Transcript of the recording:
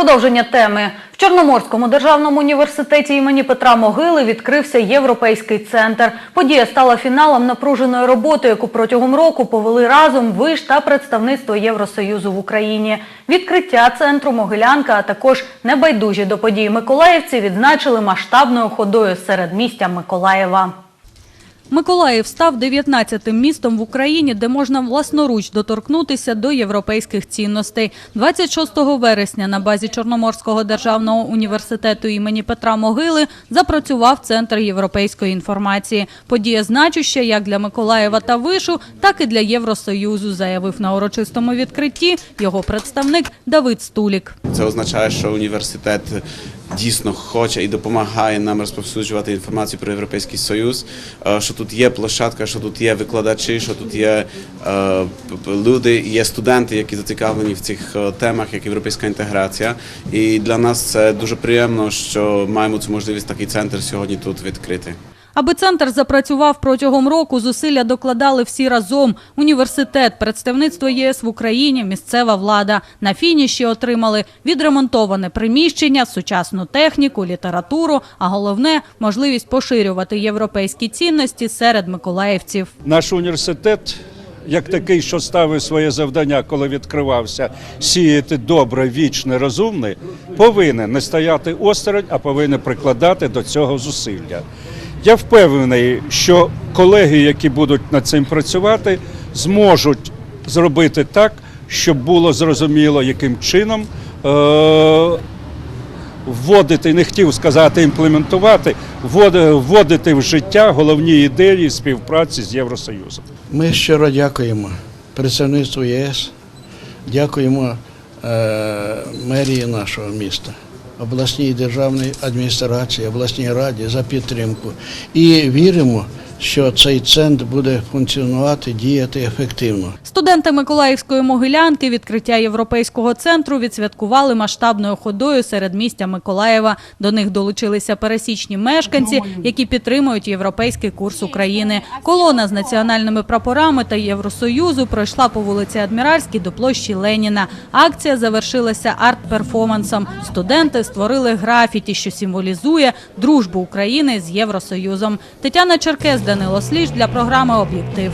Продовження теми в Чорноморському державному університеті імені Петра Могили відкрився європейський центр. Подія стала фіналом напруженої роботи, яку протягом року повели разом виш та представництво Євросоюзу в Україні. Відкриття центру Могилянка, а також небайдужі до подій Миколаївці відзначили масштабною ходою серед містя Миколаєва. Миколаїв став 19-тим містом в Україні, де можна власноруч доторкнутися до європейських цінностей. 26 вересня на базі Чорноморського державного університету імені Петра Могили запрацював Центр європейської інформації. Подія значуща як для Миколаєва та Вишу, так і для Євросоюзу, заявив на урочистому відкритті його представник Давид Стулік. Це означає, що університет дійсно хоче і допомагає нам розповсюджувати інформацію про Європейський Союз, е, що тут є площадка, що тут є викладачі, що тут є е, люди, є студенти, які зацікавлені в цих е, темах, як європейська інтеграція. І для нас це дуже приємно, що маємо цю можливість такий центр сьогодні тут відкрити. Аби центр запрацював протягом року, зусилля докладали всі разом. Університет, представництво ЄС в Україні, місцева влада. На фініші отримали відремонтоване приміщення, сучасну техніку, літературу, а головне – можливість поширювати європейські цінності серед миколаївців. Наш університет, як такий, що ставив своє завдання, коли відкривався, сіяти добре, вічне, розумне, повинен не стояти осторонь, а повинен прикладати до цього зусилля. Я впевнений, що колеги, які будуть над цим працювати, зможуть зробити так, щоб було зрозуміло, яким чином е- вводити, не хотів сказати імплементувати, вводити в життя головні ідеї співпраці з Євросоюзом. Ми щиро дякуємо представництву ЄС, дякуємо е, мерії нашого міста, обласній державній адміністрації, обласній раді за підтримку. І віримо, що цей центр буде функціонувати, діяти ефективно. Студенти Миколаївської могилянки відкриття європейського центру відсвяткували масштабною ходою серед містя Миколаєва. До них долучилися пересічні мешканці, які підтримують європейський курс України. Колона з національними прапорами та Євросоюзу пройшла по вулиці Адміральській до площі Леніна. Акція завершилася арт-перформансом. Студенти створили графіті, що символізує дружбу України з Євросоюзом. Тетяна Черкес, Данило Сліж для програми Об'єктив.